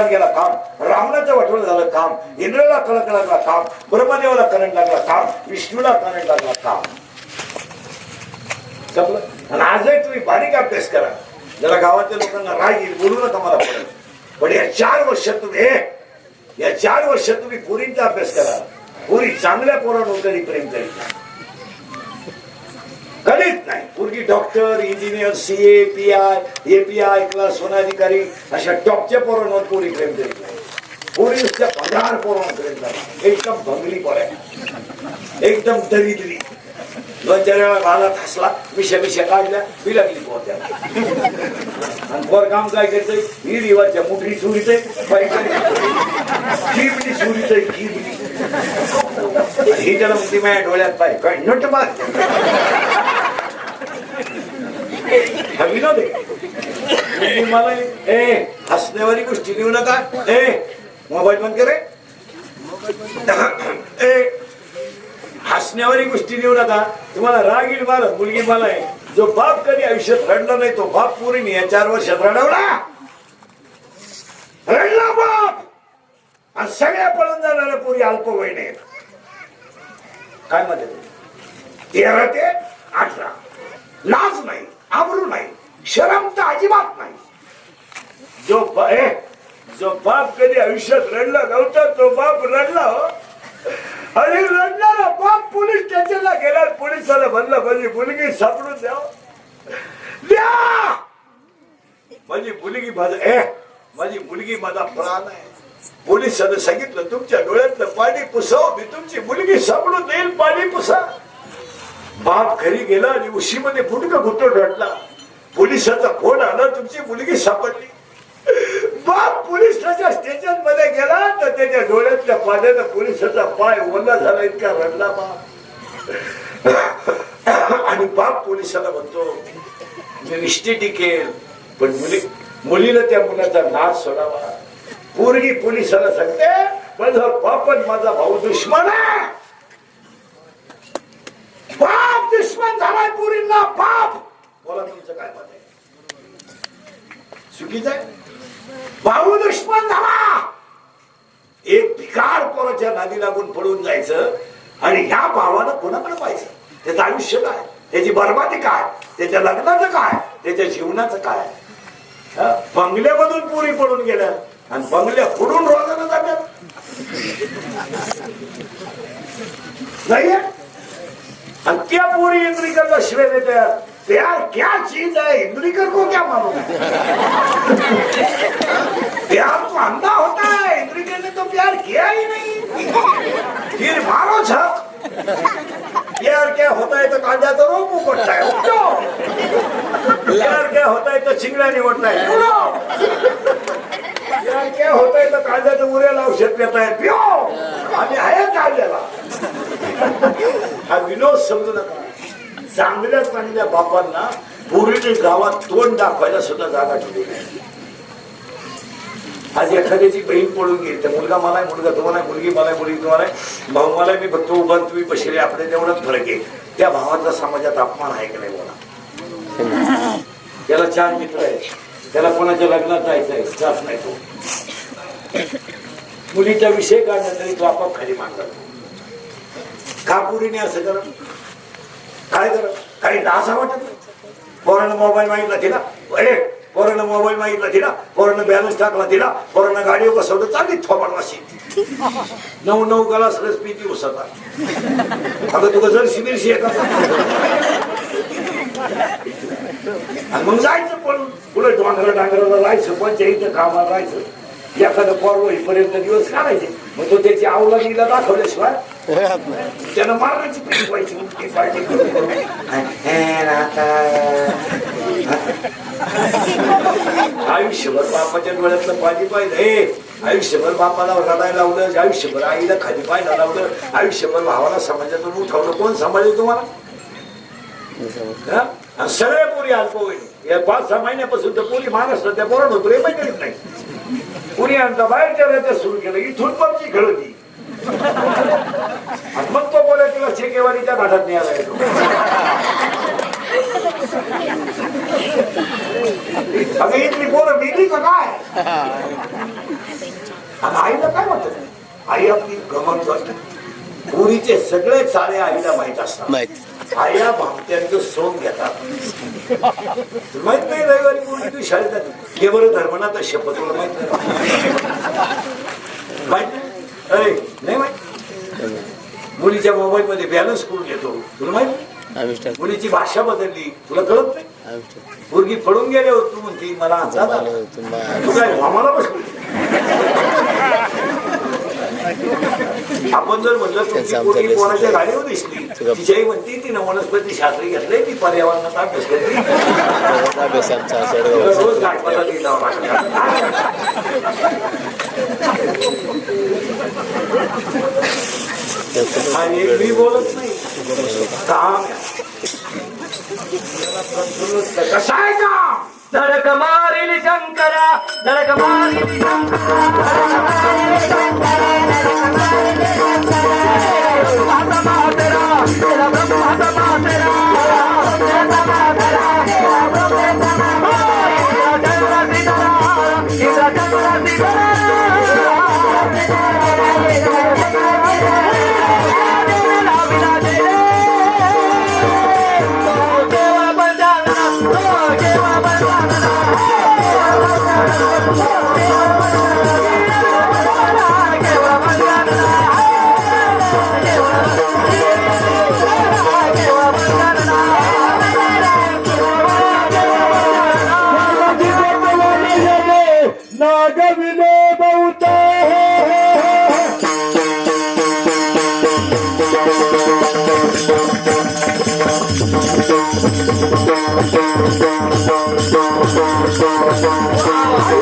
गेला काम. रावणाचं वाटवलं झालं काम. इंद्राला कळक लागला काम. ब्रह्मदेवाला करंट लागला काम. विष्णूला करंट लागला काम. समजलं आणि आजही तुम्ही बारीक अभ्यास करा. जरा गावातल्या लोकांना राग येईल बोलू नका मला पडेल पण या चार वर्षात तुम्ही या चार वर्षात तुम्ही पुरींचा अभ्यास करा. पुरी चांगल्या पोरांवर कधी प्रेम करीत नाही कधीच नाही. पूर्वी doctor engineer C A P I A P I class अधिकारी अशा टॉपच्या पोरांवर कोणी क्लेम करीत नाही. पोलीसच्या नुसत्या पगार पोरांवर करणार एकदम भंगली पोऱ्या एकदम दरिद्री. दोन चार वेळा भागात हसला मिशा मिशा काढल्या मी लागली पोहत्या आणि पोर काम काय करतंय? ही रिवाजच्या मुठरी चुरीतय आहे चुरीतय किबडी ही त्याला म्हणते माझ्या डोळ्यात पाय काय नट मार. हा विनोद आहे मला ए हसण्यावारी गोष्टी लिहू नका. ए मोबाईल बंद करे ए हसण्यावारी गोष्टी लिहू नका. तुम्हाला राग येईल मला मुलगी मला आहे. जो बाप कधी आयुष्यात रडला नाही तो बाप पुरीने या चार वर्षात रडवला. रडला बाप. आणि सगळ्या पळून जाणाऱ्या पुरी अल्पवयीन आहेत. काय मध्ये तेरा ते अठरा. लाज नाही. आबरू नाही. शरम तर अजिबात नाही. जो ए, जो बाप कधी आयुष्यात रडला नव्हता तो बाप रडला हो. अरे रडणारा बाप पोलीस स्टेशनला गेला पोलिसाला म्हणलं माझी मुलगी सापडून द्या हो. द्या! माझी मुलगी माझा ए माझी मुलगी माझा प्राण आहे. पोलिसानं सांगितलं तुमच्या डोळ्यातलं पाणी पुसव मी तुमची मुलगी सापडून देईल पाणी पुसा. बाप घरी गेला आणि उशीमध्ये फुटका घुटून डटला पोलिसाचा फोन आला तुमची मुलगी सापडली. बाप पोलिसाच्या स्टेशनमध्ये गेला तर त्याच्या डोळ्यातल्या पाण्यानं पोलिसाचा पाय ओला झाला इतका रडला बाप. आणि बाप पोलिसाला म्हणतो मी निष्ठी टिकेल पण मुली मुलीला त्या मुलाचा नाश सोडावा. पोरगी पोलिसाला सांगते माझा बाप पण माझा भाऊ दुश्मन आहे. बाप दुश्मन झालाय पुरींना बाप! बोला तुमचं काय मत आहे. चुकीचं आहे? भाऊ दुश्मन झाला! एक भिकार पोराच्या नादी लागून पडून जायचं आणि ह्या भावानं कोणाकडे पाहिजे त्याचं आयुष्य काय? त्याची बरबादी काय? त्याच्या लग्नाचं काय? त्याच्या जीवनाचं काय? बंगल्यामधून पुरी पडून गेल्या आणि बंगल्या फुडून रोजानं जातात. नाही आहे? आणि त्या पोरी इंद्रिकरला देते हैं? प्यार क्या चीज है? इंद्रिकर को क्या मालूम है प्यार तो अंधा होता है इंद्रिकर ने तो प्यार किया ही नहीं। फिर मारो छक प्यार क्या होता है तो कांदा तो रोक उपटता है उठो। प्यार क्या होता है तो चिंगड़ा निवडता है उठो प्यार क्या होता है तो कांद्याचं उऱ्याला औषध लेता है पिओ आम्ही आहे काढलेला हा विनोद समजू नका. चांगल्या चांगल्या बापांना पूर्वी गावात तोंड दाखवायला सुद्धा जागा ठेवली नाही. आज एखाद्याची बहीण पडून गेली तर मुलगा मला आहे, मुलगा तुम्हाला आहे, मुलगी मला आहे, मुलगी तुम्हाला भाऊ मला मी बघतो उभा तुम्ही बसले आपल्या तेवढाच फरक आहे. त्या भावाचा समाजात अपमान आहे की नाही बोला? त्याला चार मित्र आहे त्याला कोणाच्या लग्नात जायचं आहे जात नाही तो. मुलीचा विषय काढला तरी तो आपाप खाली मांडला खापुरीने असं करा. काय करा? काही असं वाटत नाही. मोबाईल मागितला तिला. अरे पोरांना मोबाईल मागितला तिला. पोरानं बॅलन्स टाकला तिला. पोरांना गाडी बसवलं चालली थोपाड वाशी. नऊ नऊ गलास रस पिती उसता अगं तुझं जर शिबिरशी आहे आणि मग जायचं पण. पुढे डोंगर डांगराला राहायचं पंचायत कामाला राहायचं. एखादं पोर पर्यंत दिवस काढायचे. मग तो त्याची आवला नीला दाखवल्याशिवाय त्यानं मारण्याची प्रीत व्हायची उलटी. आयुष्यभर बापाच्या डोळ्यातलं पाणी पाहिलं. हे आयुष्यभर बापाला रडायला लावलं आयुष्यभर आईला खाली पाहायला लावलं आयुष्यभर भावाला समाजातून उठवलं. कोण सांभाळेल तुम्हाला? सगळ्या पोरी अल्पवयीन या पाच सहा महिन्यापासून तर पोरी महाराष्ट्रात त्या पोरांना प्रेम करीत नाही. पुरी आणता बाहेरच्या राज्यात सुरू केलं इथून पबजी खेळती मग तो बोला तिला शेकेवाडीच्या घाटात न्यायला येतो. अगं इथली पोरं मिली का काय? आणि आईला काय वाटत? आई आपली गमत वाटत पुरीचे सगळे चाळे आईला माहीत असतात. माहीत. आया भामट्यांचं सोंग घेतात. माहीत नाही रविवारी मुलगी तू शाळेत. जाते हे बरं धर्मनाथ शपथ माहीत नाही. माहीत नाही? अरे नाही माहीत? मुलीच्या मोबाईल मध्ये बॅलन्स करून घेतो? तुला माहीत मुलीची भाषा बदलली. तुला कळत नाही? मुलगी पडून गेल्यावर तू म्हणती मला तू काय आम्हाला बसलो? आपण जर म्हणलं तुमची पोरगी कोणाच्या. गाडीवर दिसली तिच्याही म्हणती तिनं वनस्पती शास्त्री घेतलंय ती पर्यावरणाचा अभ्यास करते रोज लिहिला. आणि मी बोलत नाही काम आहे. कसं आहे काम धडक मारिल शंकरा धडक मारिल आणि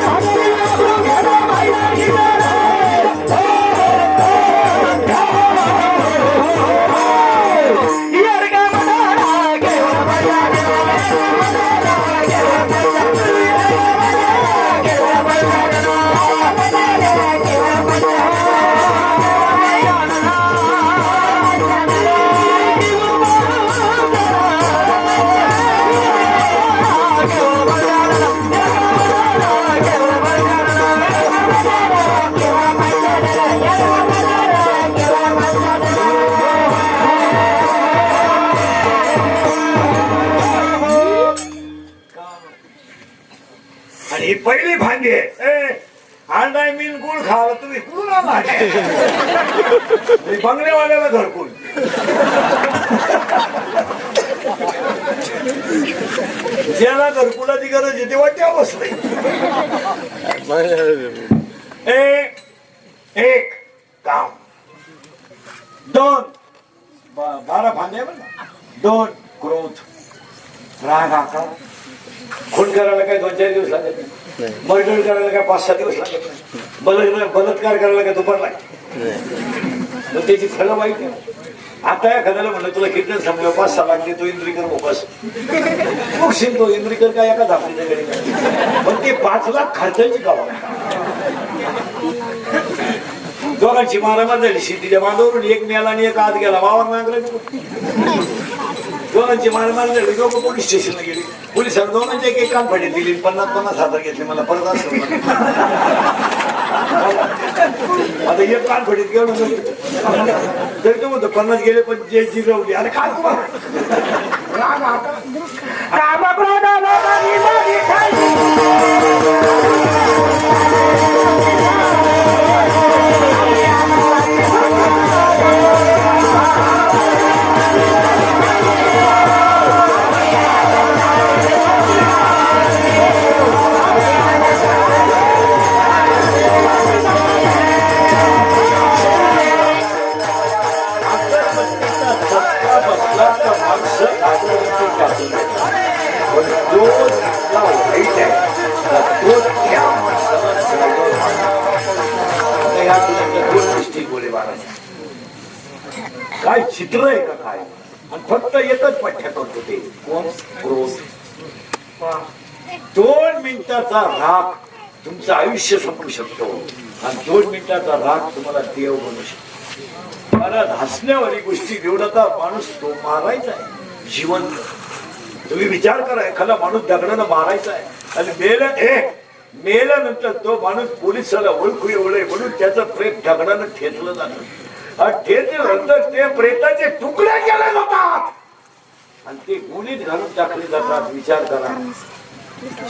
ही पहिली भांडी आहे ए, अंडा मीन गुळ खावा तुम्ही कुठून आला बंगल्यावाल्याला घरकुल ज्याला घरकुलाची गरज आहे तेव्हा त्या बसले. एक एक काम. दोन बारा भांडे ना दोन क्रोध. राग आकार. खून करायला काय दोन चार दिवस लागत नाही. नाही. मर्डर करायला काय पाच सहा दिवस लागत नाही. बल बलात्कार करायला काय दुपार लागते मग त्याची फळं वाईट आहे. आता या खऱ्याला म्हणलं तुला कीर्तन समजा पाच सहा लागले तो इंद्रिकर मोकस बघशील तो इंद्रिकर काय एका कडे पण ते पाच लाख खर्चाची गावा. दोघांची मारामार झाली शेतीच्या बांधावरून एक मेला आणि एक आत गेला. वावर नांगरायचं दोघांची मारमार झाली दोघं पोलीस स्टेशनला गेली. पोलिसांना दोघांचे एक एक काम फाडी दिली पन्नास पन्नास हजार घेतले मला परत असं आता एक कान फडीत गेलो तरी तो म्हणतो पन्नास गेले पण जे जिरवली. अरे काय तुम्हाला राग आता. काय चित्र आहे का काय? आणि फक्त एकच पठ्यात करतो ते कोण दोन मिनिटाचा राग तुमचं आयुष्य संपू शकतो. आणि दोन मिनिटाचा राग तुम्हाला देव बनू शकतो. मला हसण्यावारी गोष्टी निवडता माणूस तो मारायचा आहे. जिवंत तुम्ही विचार करा एखादा माणूस दगडानं मारायचा आहे. आणि मेलं ए मेल्यानंतर तो माणूस पोलिसाला ओळखू एवढे म्हणून त्याचं प्रेम दगडानं ठेचलं जातं. आणि ठेचल्यानंतर ते प्रेताचे तुकडे केले जातात. आणि ते गुणीत घालून टाकले जातात विचार करा.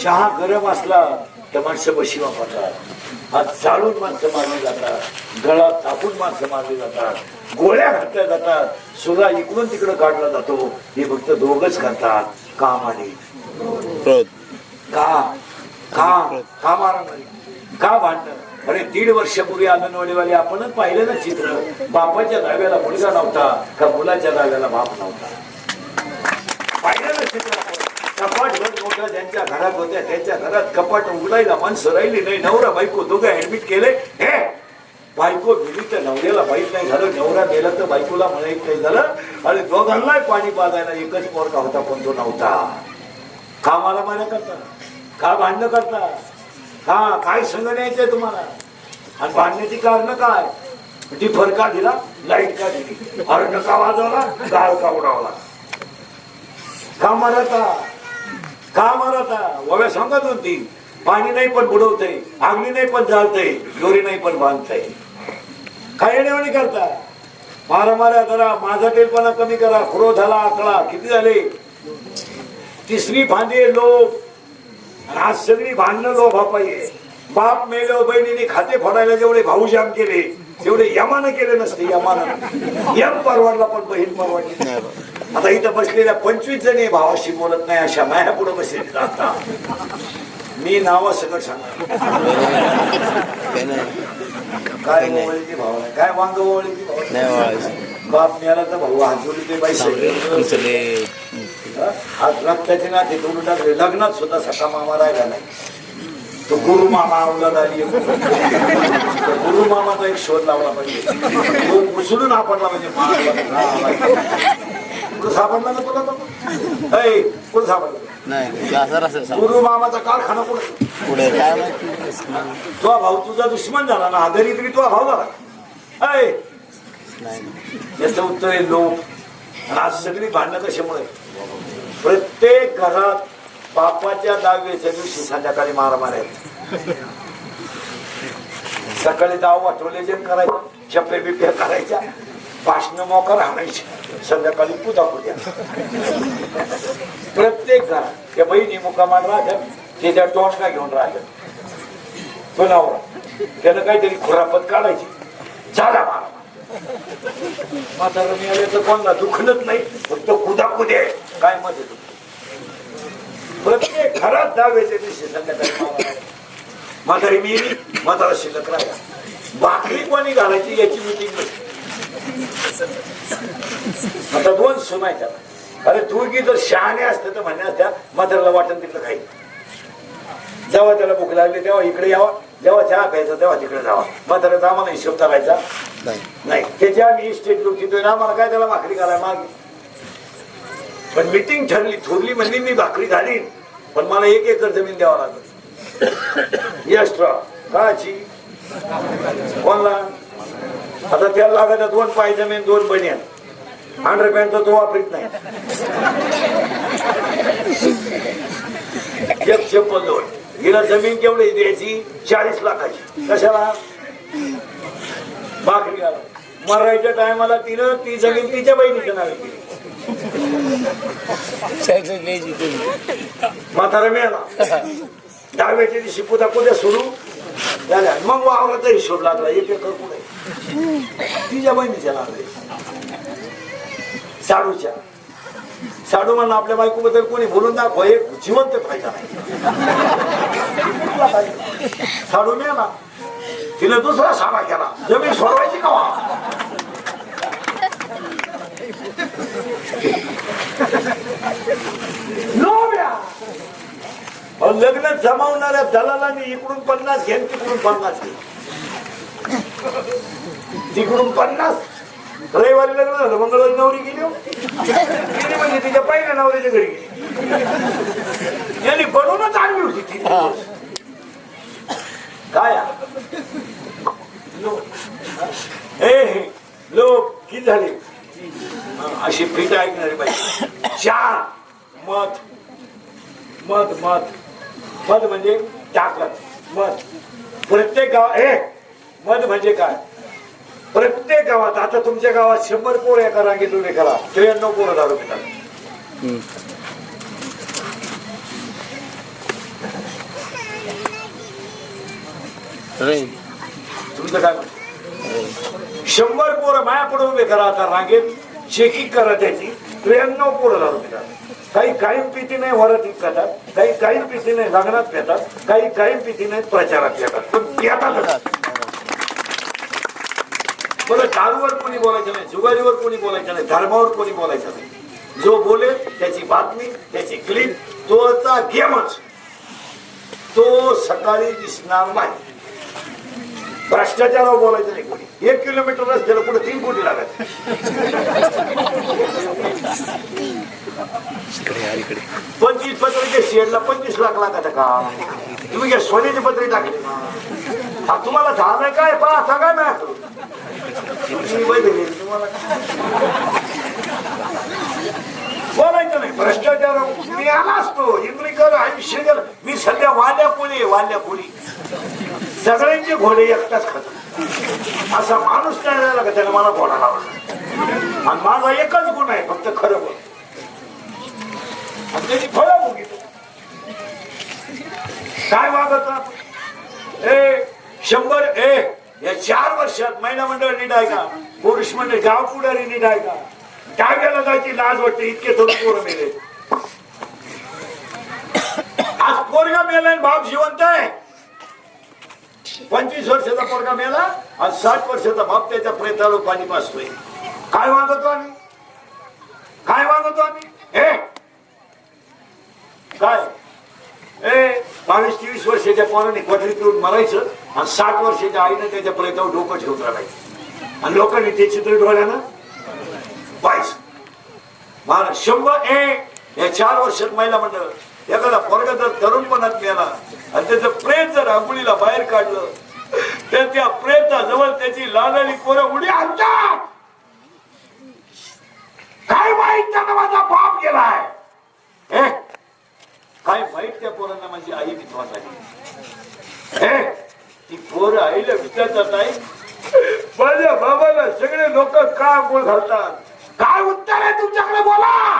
चहा गरम असला तर माणसं बशी वापरतात हात चालून माणसं मारली जातात. गळा तापून माणसं मारली जातात. गोळ्या घातल्या जातात. सुद्धा इकडून तिकडं काढला जातो. हे फक्त दोघच करतात. काम आणि का का का मारामारी? का भांडण? अरे दीड वर्षापूर्वी अंगणवाडीवाले आपणच पाहिलं ना चित्र. बापाच्या दाव्याला मुलगा नव्हता का मुलाच्या दाव्याला बाप नव्हता? पाहिलं ना चित्र. कपाट भर मोठा ज्यांच्या घरात होत्या त्यांच्या घरात कपाट उघडायला माणसं राहिली नाही. नवरा बायको दोघं ऍडमिट केले. हे बायको गेली तर नवऱ्याला बाईक नाही झालं. नवरा गेला तर बायकोला म्हणायचं नाही झालं. आणि दोघांनाही पाणी पाजायला एकच पोरका होता पण तो नव्हता. का मला मान्य करता का भांडणं करता हा काय संघ न्यायचंय तुम्हाला? आणि भांडण्याची कारण काय? ती फरका दिला? लाइट का दिली? हरण का वाजवला? गाळ का उडावला? का मारता? का मारता? वव्या सांगत होती पाणी नाही पण बुडवतय आगली नाही पण जाळतय दोरी नाही पण बांधतय. काय येणे करता? मारा मारा करा माझा टेलपणा कमी करा. क्रोधाला आकळा किती झाले? तिसरी फांदी लोक आणि आज सगळी भांडणं लोभ पाहिजे बाप मेलो बहिणीने खाते फोडायला जेवढे भाऊ जाम केले तेवढे यमानं केले नसते यमानं. यम परवडला पण बहीण परवडली. आता इथं बसलेल्या पंचवीस जणी भावाशी बोलत नाही अशा माया पुढे बसले. आता मी नाव सगळं सांगा काय. ओवळीची भाव आहे? काय वांग ओवळीची भाव आहे? बाप मेला तर भाऊ हातोडी ते बाई सगळे. आज रक्ताचे नाते तोडून टाकले. लग्नात सुद्धा सका मामा राहिला नाही. तो गुरु मामा अवलाद आली. गुरु मामाचा एक शोध लावला पाहिजे. तो उचलून आपणला म्हणजे सापडला ना तुला तो? कुठं सापडला? ते गुरु मामाचा कारखाना कुठं? पुढे तुझा भाऊ तुझा दुश्मन झाला ना आदरी तरी तुझा भाऊ झाला. ऐ. नाही याचं उत्तर आहे लोक आज सगळी भांडणं कशामुळे? प्रत्येक घरात बापाच्या दहावीच्या दिवशी संध्याकाळी मार आहेत सकाळी दाव वाटवले जे करायचं चप्पे बिप्या करायच्या भाषण मोकार आणायचे संध्याकाळी पूजा पूजा प्रत्येक घरात त्या बहिणी मुकामान राहत त्याच्या टोटका घेऊन राहत तो नवरा त्यानं काहीतरी खुरापत काढायची. झाला मारा. म्हातारा मिळाले तर कोणाला दुखलत नाही फक्त कुदा काय मध्ये प्रत्येक घरात दावेच्या दिवशी संध्याकाळी म्हातारी मी म्हातारा शिल्लक राहिला. भाकरी कोणी घालायची याची मिटिंग आता दोन सुनायच्या अरे तू की जर शहाणे असते तर म्हणण्या असत्या म्हाताऱ्याला वाटण तिकडं काही. जेव्हा त्याला भूक लागली तेव्हा इकडे यावा. जेव्हा चहा प्यायचा तेव्हा तिकडे जावा. म्हाताऱ्याचा आम्हाला हिशोब करायचा नाही. त्याची आम्ही इस्टेट लोक आम्हाला काय त्याला भाकरी घालाय मागे? पण मिटिंग ठरली थोरली म्हणजे मी भाकरी घालीन पण मला एक एकर जमीन द्यावा लागत यष्ट्रा काची? कोणला आता त्याला लागत दोन पाय जमीन दोन बनियान. हंड्रेड पॅन्ट तो वापरीत नाही. एक चप्पल दोन. हिला जमीन केवढी द्यायची? चाळीस लाखाची. कशाला? भाकरी मरायच्या टायमाला तिनं ती जमीन तिच्या बहिणीच्या नावे केली. म्हातारा मिळाला. दहाव्याच्या दिवशी पुन्हा कुठे सुरू झाल्या. मग वावराचा हिशोब लागला. एक एकर पुढे तिच्या बहिणीच्या नावे. साडूच्या. साडू म्हणून आपल्या बायको बद्दल कोणी बोलून दाखव एक जिवंत फायदा नाही. साडू मिळाला तिने दुसरा साडा केला. जमीन सोडवायची का लग्न जमावणाऱ्या दलालाने इकडून पन्नास घेन तिकडून पन्नास घे. तिकडून पन्नास. रविवारी लग्न झालं मंगळवारी नवरी गेली हो. तिने म्हणजे तिच्या पहिल्या नवऱ्याच्या घरी गेली यांनी बनवूनच आणली होती ती काय लोक. ए लोक किती झाले अशी पीठ ऐकणारी पाहिजे चार मत मत मत मत म्हणजे ताकद मध प्रत्येक गाव हे मध म्हणजे काय प्रत्येक गावात आता तुमच्या गावात शंभर पोर एका रांगेत उभे करा. त्र्याण्णव पोरं दारू पितात. तुमचं काय? शंभर पोरं माया पुढे उभे करा आता रांगेत. चेकिंग करा त्याची. त्र्याण्णव पोरं दारू पितात. काही कायम पिती नाही वरातीत पितात काही कायम पिती नाही लग्नात पितात काही कायम पिती नाही प्रचारात पितात पण पितातच बरं दारूवर कोणी बोलायचं नाही जुगारीवर कोणी बोलायचं नाही धर्मावर कोणी बोलायचं नाही. जो बोलेल त्याची बातमी त्याची क्लिप तोचा गेमच. तो सकाळी दिसणार नाही. भ्रष्टाचारावर बोलायचं नाही कोणी. एक किलोमीटर रस्त्याला पुढे तीन कोटी लागत. पंचवीस पत्रिके शेडला पंचवीस लाख लागत का? तुम्ही काय सोन्याची पत्री टाकली हा, तुम्हाला झालं काय? पहा सांगा ना. बोलायचं नाही. भ्रष्टाचार मी आला असतो. इंद्रिकर आयुष्य गेलं. मी सध्या वाल्या पुढे वाल्या पुढे सगळ्यांचे घोडे एकटाच खात. असा माणूस नाही झाला का त्याने मला घोडा लावला? आणि माझा एकच गुण आहे फक्त खरं बोल. आणि त्याची फळं भोगितो काय वागत ए शंभर ए. या चार वर्षात महिला मंडळ नीट आहे का? पुरुष मंडळ गाव पुढारी नीट आहे का? डाव्याला जायची लाज वाटते इतके तरुण पोरं मेले. आज पोरगा मेला बाप जिवंत आहे. पंचवीस वर्षाचा पोरगा मेला आणि साठ वर्षाचा बाप त्याच्या प्रेताला पाणी पाचतोय काय मागवतो आम्ही? काय मागवतो आम्ही? हे? काय? ए बावीस तेवीस वर्षाच्या पोराने कोठडीत येऊन मरायचं आणि साठ वर्षाच्या आईने त्याच्या प्रेतावर डोकं ठेवून राहायचं आणि लोकांनी ते चित्र डोळ्यानं पाहिजे मला शंभर ए या चार वर्षात महिला मंडळ एखादा पोरगा जर तरुणपणात गेला आणि त्याचं प्रेत जर आंघोळीला बाहेर काढलं तर त्या प्रेताजवळ त्याची लालाली पोरं उडी आणतात. काय माहीत त्यानं माझा बाप गेलाय? काय माहीत त्या पोरांना माझी आई विधवा झाली? ती पोर आईला विचारतात आई माझ्या बाबाला सगळे लोक का आंघोळ घालतात? काय उत्तर आहे तुमच्याकडे? बोला!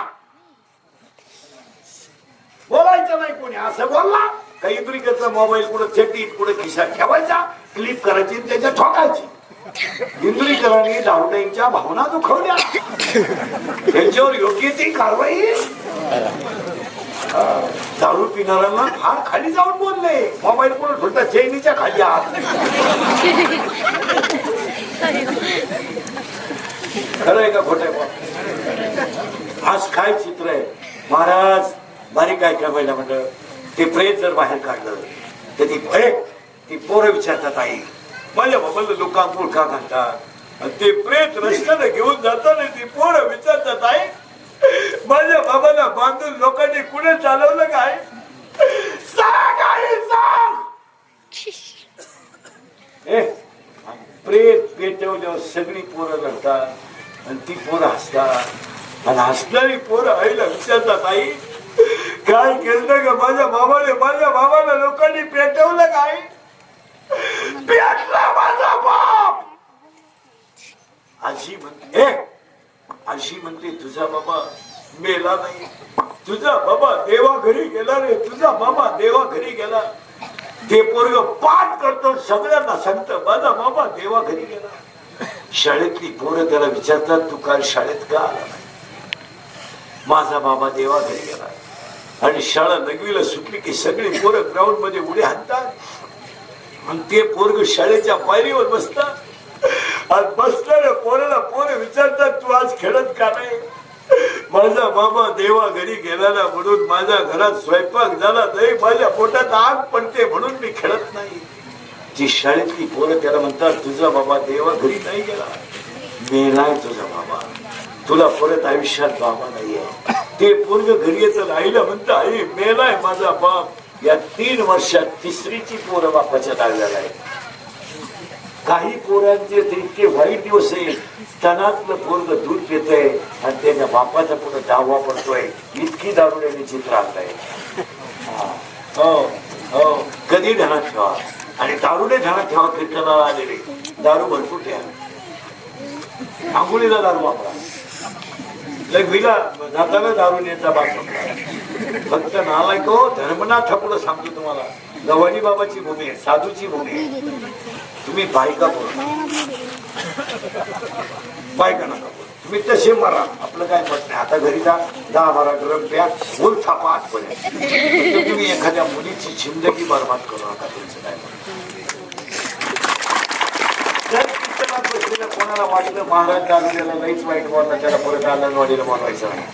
बोलायचं नाही कोणी असं बोलला. काही ब्रिकेचा मोबाईल कुठं थेटीत कुठं खिशात ठेवायचा क्लिप करायची त्याच्या ठोकायची. इंद्रिकरांनी डावड्यांच्या भावना दुखवल्या. त्यांच्यावर योग्य ती कारवाई दारू पिणाऱ्यांना फार खाली जाऊन बोलले. मोबाईल कोण ठेवता चैनीच्या खाली आत. खरं आहे का खोट आहे? आज काय चित्र आहे? महाराज बारीक काय काय पहिला म्हणलं ते प्रेत जर बाहेर काढलं तर ती भय ती पोरं विचारतात आई माझ्या बाबाला लोक का घालतात. आणि ते प्रेत रस्त्याने घेऊन जाताना ती पोरं विचारतात आई माझ्या बांधून लोकांनी कुठे चालवलं काय? प्रेत पेटवल्यावर सगळी पोरं करतात आणि ती पोरं हसतात. आणि हसणारी पोरं आईला विचारतात आई काय केलं का माझ्या बाबाने माझ्या बाबाला लोकांनी पेटवलं काय? पेटला माझा बाप! आजी म्हणते आजी म्हणते तुझा बाबा मेला नाही. तुझा बाबा देवा घरी गेला रे. तुझा बाबा देवा घरी गेला. ते पोरग पाठ करतो सगळ्यांना सांगतं माझा बाबा देवा घरी गेला. शाळेतली पोरं त्याला विचारतात तू काल शाळेत का आला नाही? माझा बाबा देवा घरी गेला. आणि शाळा नगवीला सुटली की सगळी पोरं ग्राउंडमध्ये उडी हाणतात. आणि ते पोरग शाळेच्या पायरीवर बसतात. आणि बसणाऱ्या पोराला पोरं विचारतात तू आज खेळत का नाही? माझा बाबा देवा घरी गेलेला म्हणून माझ्या घरात स्वयंपाक झाला नाही माझ्या पोटात आग पडते म्हणून मी खेळत नाही. जी शाळेतली पोरं त्याला म्हणतात तुझा बाबा देवा घरी नाही गेला. मेलाय तुझा बाबा. तुला परत आयुष्यात बाबा नाहीये. ते पोरग घरी येतं आईला म्हणतं आई मेलाय माझा बाप. या तीन वर्षात तिसरीची पोरं बापाच्या लागलेला आहे काही पोरांचे इतके वाईट दिवस आहेत. स्तनातलं पोरग दूध पितय आणि त्याच्या बापाचा पुढे दावा पडतोय इतकी दारुड्याने चित्र आणलंय. हो हो कधी ध्यानात ठेवा. आणि दारूने ध्यानात ठेवा कीर्तनाला आलेले. दारू भरपूर ठेवा. आंघोळीला दारू वापरा. लग्वीला जाताना दारू नेता बाप फक्त नालायक हो धर्मनाथ ठाकूर सांगतो तुम्हाला. गवानी बाबाची भूमी आहे साधूची भूमी आहे. तुम्ही बायका बोला. बायका नका तुम्ही तसे मारा. आपलं काय म्हणत नाही. आता घरी जा दहा बारा गरम प्या बोल थापा आठपर्यंत तुम्ही एखाद्या मुलीची जिंदगी बरबाद करू नका तुमचं काय कोणाला वाटलं महाराज दारुड्याला लईच वाईट बोलला त्याला परत आनंदवाडीला बोलवायचं नाही.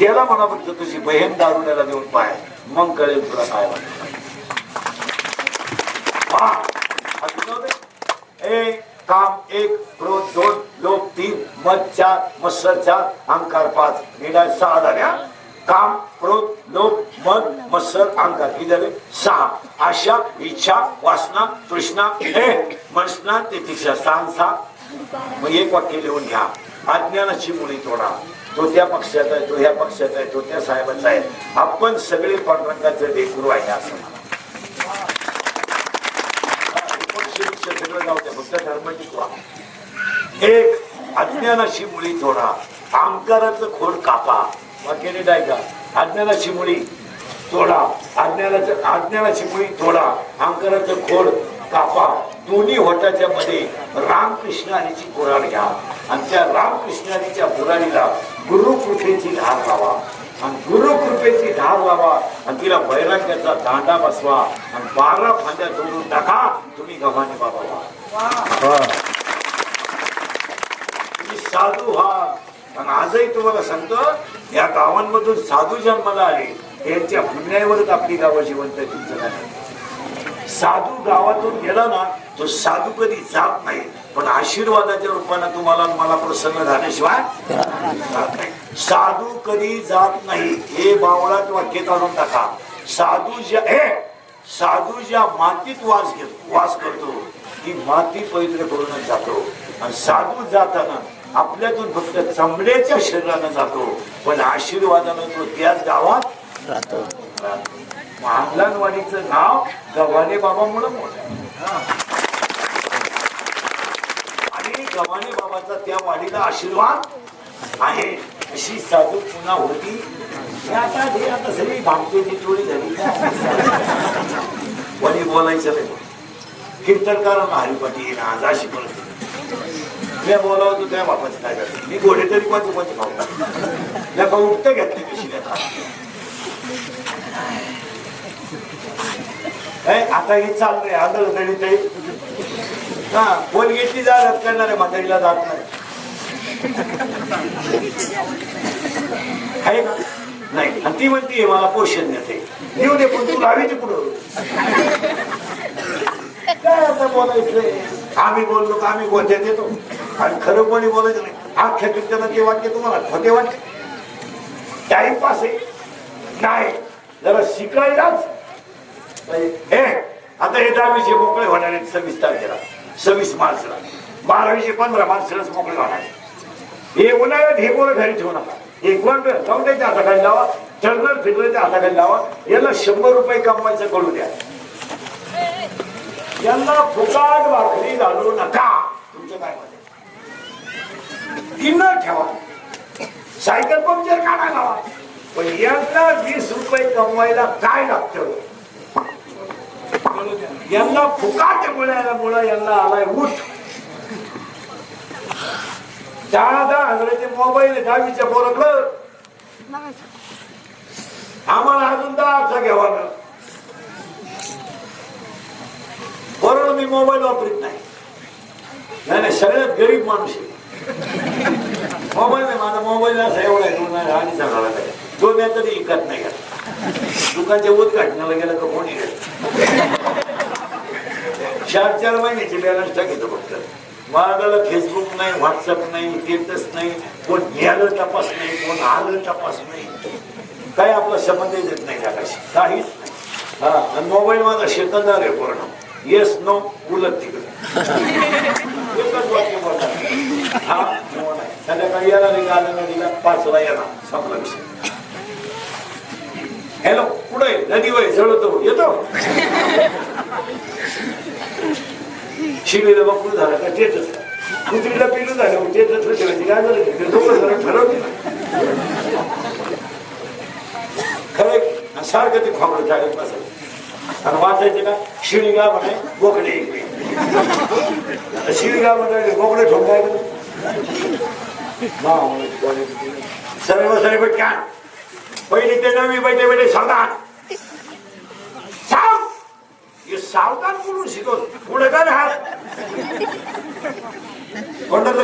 त्याला म्हणा फक्त तुझी बहीण दारुड्याला देऊन पाय. मग कळेल तुला काय वाटत. एक काम एक क्रोध दोन लोक तीन मत चार मत्सर चार अहंकार पाच. निडाय सहा झाल्या काम क्रोध लोक मन मत्सर अहंकार किती झाले सहा आशा इच्छा वासना तृष्णा हे मनसना ते तिक्षा सांग सहा मग एक वाक्य लिहून घ्या. अज्ञानाची मुळी तोडा. तो त्या पक्षात आहे तो ह्या पक्षात आहे तो त्या साहेबाचा आहे. आपण सगळे पांडुरंगाचं लेकरू आहे असं म्हणा दुसऱ्या धर्माची धर्म एक अज्ञानाशी मुळी थोडा अहंकाराचं खोड कापा. वाक्याने नाही का? अज्ञानाची मुळी थोडा अज्ञानाचं अज्ञानाची मुळी थोडा अहंकाराचं खोड कापा. दोन्ही होटाच्या मध्ये रामकृष्ण हरीची कुराड घ्या. आणि त्या रामकृष्ण हरीच्या कुराडीला गुरुकृपेची धार लावा. आणि गुरुकृपेची धार लावा. आणि तिला वैराग्याचा दांडा बसवा. आणि बारा फांद्या तोडून टाका. तुम्ही गव्हाने बाबा व्हा. तुम्ही साधू हा. पण आजही तुम्हाला सांगतो या गावांमधून साधू जन्माला आले त्यांच्या पुण्यावरच आपली गावं जिवंत तुमचं साधू गावातून गेला ना तो साधू कधी जात नाही पण आशीर्वादाच्या रूपाने तुम्हाला मला प्रसन्न झाल्याशिवाय जात नाही. साधू कधी जात नाही हे बावळात वाक्य काढून टाका. साधू ज्या हे साधू ज्या मातीत वास घेतो वास करतो ती माती पवित्र करूनच जातो. आणि साधू जाताना आपल्यातून फक्त चमड्याच्या शरीरानं जातो. पण आशीर्वादानं तो त्याच गावात राहतो. महागलांवाडीचं नाव गव्हाणे बाबा म्हणून आणि गव्हाणे बाबाचा त्या वाडीला आशीर्वाद आहे. अशी साधू पुन्हा होती. आता हे आता सगळी भामटेची टोळी झाली. वडी बोलायचं नाही. कीर्तनकारांना हरिपाठी येणं आज अशी परिस्थिती मी बोलावं तू त्या बापाचं काय करते मी घोडे तरी कोणते कोणते खाऊ या उठतं घेतली कशी घेता आता हे चाललंय आदळ गणित आहे हा कोण घेतली जात करणार आहे म्हातारीला जात नाही. आहे का? नाही. आणि ती म्हणते मला पोषण देते. देऊ दे पण तू लावायची पुढं काय आता बोलायचं आम्ही बोललो का आम्ही गोत्या देतो. आणि खरं कोणी बोलायचं नाही. अख्ख्या कीर्तनात ते वाक्य तुम्हाला खोटे वाटते. टाइमपास आहे. नाही. जरा शिकायलाच हे आता हे दहावीचे मोकळे होणार आहेत सव्वीस तारखेला. सव्वीस मार्चला. बारावीचे पंधरा मार्चलाच मोकळे होणार हे उन्हाळ्यात हे बोल घरी ठेवू नका. एक वन जाऊन द्यायच्या हाताखाली लावा. टर्नर त्या हाताखाली लावा. याला शंभर रुपये कमवायचं कळू द्या. यांना फुकाट भाकरी घालू नका. तुमचं काय ठेवा. सायकल पंक्चर काढायला लावा पण यांना वीस रुपये कमवायला काय लागतं? यांना फुकाट मिळायला मुळे यांना आलाय उठ दहा दहा हजाराचे मोबाईल दहावीच्या पोरकलं आम्हाला अजून दहाचा घ्यावा ना. मी मोबाईल वापरत नाही. नाही नाही सगळ्यात गरीब माणूस आहे. मोबाईल नाही माझा मोबाईल असा एवढा आहे दोन आणि झाला नाही तो मी कधी विकत नाही घातला दुकानच्या उद्घाटनाला गेलं का कोणी घेत चार चार महिन्याचे बॅलन्स टाकायचं फक्त. माझ्याला फेसबुक नाही व्हॉट्सअप नाही स्टेटस नाही कोण न्यायालय तपास नाही कोण आलं तपास नाही. काय आपला संबंध येत नाही त्याच्याशी काहीच नाही. हा आणि मोबाईल माझा शेतदार आहे पूर्ण. येस नो उलट तिकडे. एकच वाक्य बोलणार. हा no नाही. संध्याकाळी येणार आहे गाणं नदीला पाचला येणार संपला विषय. हॅलो कुठे नदी वय जळतो. येतो? शिबिर बघून झालं का? तेच कुत्रीला पिलू झालं. तेच ठेवायची म्हणजे काय झालं? ते दोघं जण ठरवते ना. खरं सारखं ते खोबरं जागेत बसायचं. आणि वाचायचे का? शिळीगा म्हणे बोकडे इकडे आता शिळीगा म्हणे बोकडे ठोक सर्व सर्व का पहिले ते नवी बैठे बैठे सावधान. साव. हे सावधान म्हणून शिकवत पुढे का हात? कोणतं